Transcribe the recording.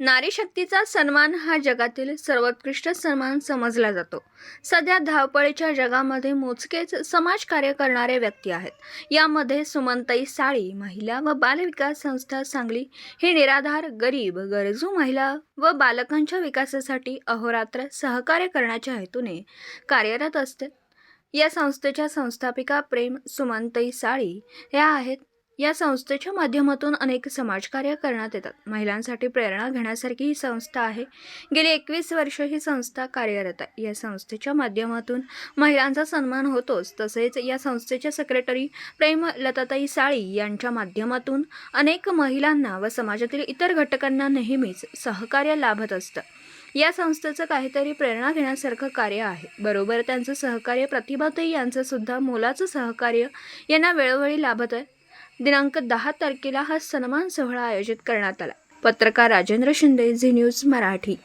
नारी शक्तीचा सन्मान हा जगातील सर्वोत्कृष्ट सन्मान समजला जातो. सध्या धावपळीच्या जगामध्ये मोजकेच समाजकार्य करणारे व्यक्ती आहेत. यामध्ये सुमनताई साळी महिला व बालविकास संस्था सांगली ही निराधार गरीब गरजू महिला व बालकांच्या विकासासाठी अहोरात्र सहकार्य करण्याच्या हेतूने कार्यरत असते. या संस्थेच्या संस्थापिका प्रेम सुमनताई साळी या आहेत. या संस्थेच्या माध्यमातून अनेक समाजकार्य करण्यात येतात. महिलांसाठी प्रेरणा घेण्यासारखी ही संस्था आहे. गेली एकवीस वर्ष ही संस्था कार्यरत आहे. या संस्थेच्या माध्यमातून महिलांचा सन्मान होतोच. तसेच या संस्थेच्या सेक्रेटरी प्रेम लताताई साळी यांच्या माध्यमातून अनेक महिलांना व समाजातील इतर घटकांना नेहमीच सहकार्य लाभत असतं. या संस्थेचं काहीतरी प्रेरणा घेण्यासारखं कार्य आहे. बरोबर त्यांचं सहकार्य प्रतिभाताई यांचं सुद्धा मोलाचं सहकार्य यांना वेळोवेळी लाभत आहे दिनांक दहा तारखेला हा सन्मान सोहळा आयोजित करण्यात आला. पत्रकार राजेंद्र शिंदे झी न्यूज मराठी.